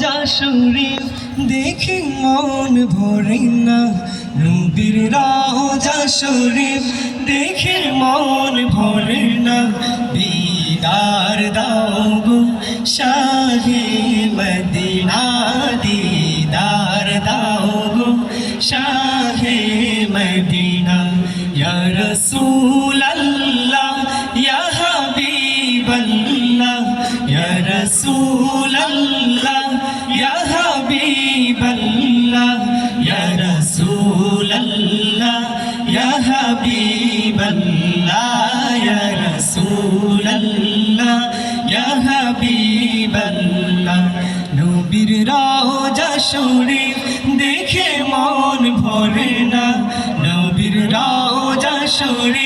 শরীফ দেখে মন ভরে না। নবীর রাজা শরীফ দেখে মন ভরে না। দিদার দাও গো শাহে মদিনা, দিদার দাও গো শাহে মদিনা। ইয়া রসূল আল্লাহ ইয়া হাবিব আল্লাহ ইয়া ইয়া হাবিব আল্লাহ ইয়া রসূল আল্লাহ ইয়া হাবিব আল্লাহ নবীর রাজা শরীফ দেখে মন ভরে না। নবীর রাজা শরীফ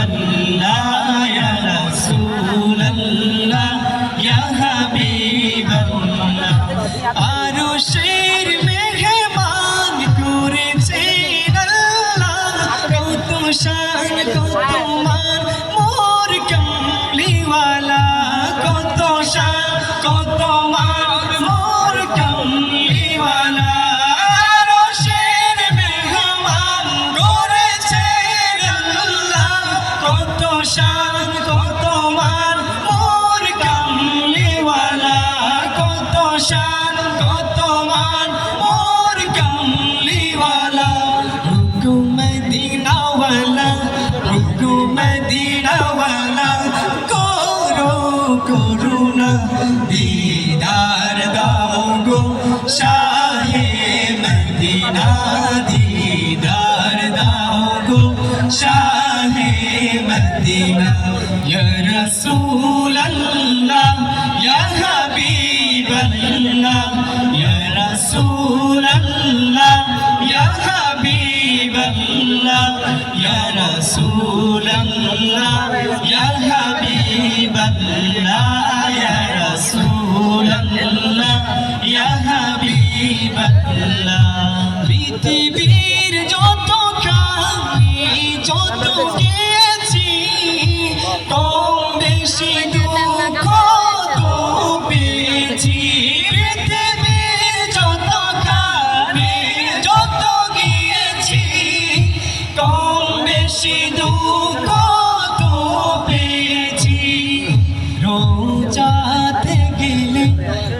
হাবিব মদিনাওয়ালা করো করুণা, দিদার দাও গো শাহে মদিনা, দিদার দাও গো শাহে মদিনা, ইয়া রাসূল রাসূল আল্লাহ ইয়া হাবিব আল্লাহ ইয়া রাসূল আল্লাহ ইয়া হাবিব আল্লাহ পৃথিবীর যত খানি যত গেছি কম বেশি দুঃখ তো পেয়েছি পৃথিবীর যত খানি যত গিয়েছি, কম বেশি দুঃখ তো পেয়েছি। রোজাতে গেলে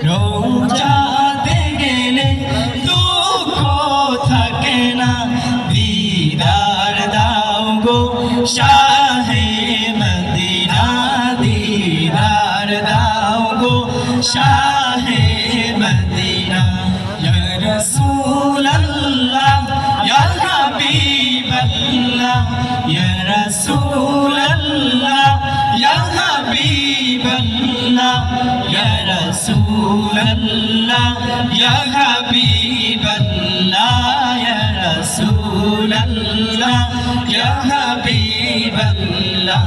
রোজাতে গেলে দুঃখ না। দিদার দাও গো শাহে মদিনা, দিদার দাও গো শাহে মদিনা। ইয়া رسول الله يا حبيب الله يا رسول الله يا حبيب الله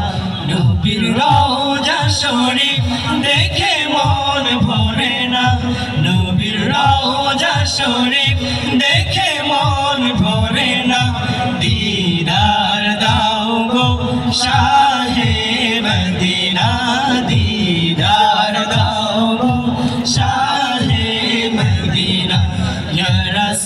নবীর রওজা শরীফ দেখে মন ভরে না নবীর রওজা শরীফ দেখে মন